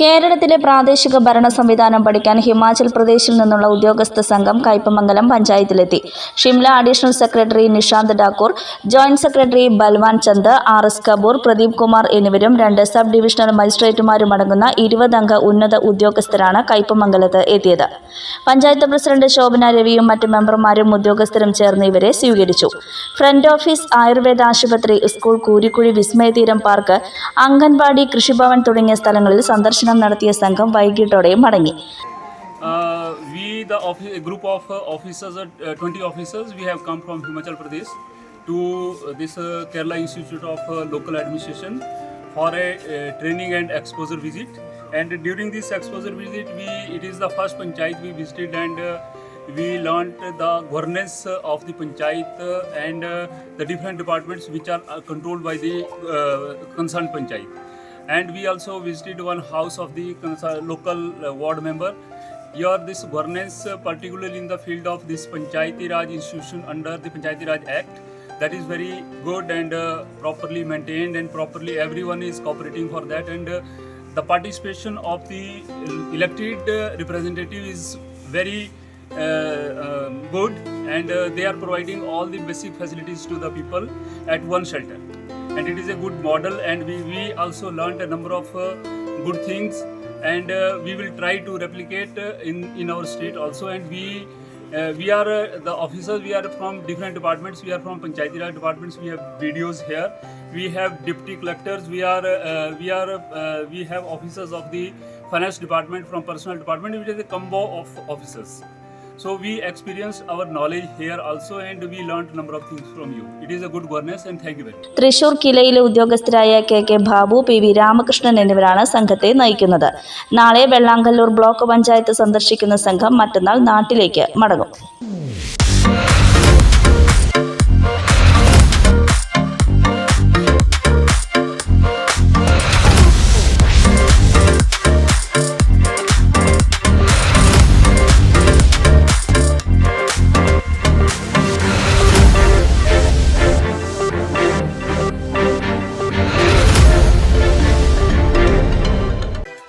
കേരളത്തിലെ പ്രാദേശിക ഭരണ സംവിധാനം പഠിക്കാൻ ഹിമാചൽ പ്രദേശിൽ നിന്നുള്ള ഉദ്യോഗസ്ഥ സംഘം Kaipamangalam പഞ്ചായത്തിലെത്തി. Shimla additional secretary Nishant Thakur joint secretary Balwan Chand R S Kapoor Pradeep Kumar എന്നിവരും രണ്ട് സബ് ഡിവിഷണൽ മജിസ്ട്രേറ്റുമാരും അടങ്ങുന്ന ഇരുപതംഗ ഉന്നത ഉദ്യോഗസ്ഥരാണ് കയ്പമംഗലത്ത് എത്തിയത്. പഞ്ചായത്ത് പ്രസിഡന്റ് ശോഭന രവിയും മറ്റ് മെമ്പർമാരും ഉദ്യോഗസ്ഥരും ചേർന്ന് ഇവരെ സ്വീകരിച്ചു. ഫ്രണ്ട് ഓഫീസ് ആയുർവേദ ആശുപത്രി സ്കൂൾ കൂരിക്കുഴി വിസ്മയതീരം പാർക്ക് അംഗൻവാടി കൃഷിഭവൻ തുടങ്ങിയ സ്ഥലങ്ങളിൽ സന്ദർശനം നടത്തിയ സംഘം വൈകിട്ടോടെ മടങ്ങി Uh, we, the office, a group of uh, officers, uh, 20 officers, we have come from Himachal Pradesh to uh, this uh, Kerala Institute of uh, Local Administration for a uh, training and exposure visit. And during this exposure visit, we it is the first panchayat we visited and uh, we learnt the governance uh, of the panchayat uh, and uh, the different departments which are uh, controlled by the uh, concerned panchayat. And we also visited one house of the local uh, ward member here, this governance, uh, particularly in the field of this Panchayati Raj institution under the Panchayati Raj Act, that is very good and uh, properly maintained, and properly everyone is cooperating for that. And uh, the participation of the elected uh, representative is very good, and uh, they are providing all the basic facilities to the people at one shelter. And it is a good model, and we, we also learned a number of uh, good things and uh, we will try to replicate uh, in in our state also. And we uh, we are uh, the officers we are from different departments. We are from panchayati raj departments. We have videos here. We have deputy collectors. We are uh, we are uh, we have officers of the finance department from personal department which is a combo of officers so we experience our knowledge here also and we learnt number of things from you it is a good governance and thank you very much Thrissur കിലയിലെ ഉദ്യോഗസ്ഥരായ K K Babu P V Ramakrishnan എന്നിവരാണ് സംഘത്തെ നയിക്കുന്നത് നാളെ Vellangallur block panchayat സന്ദർശിക്കുന്ന സംഘം മറ്റന്നാൾ നാട്ടിലേക്ക് മടങ്ങും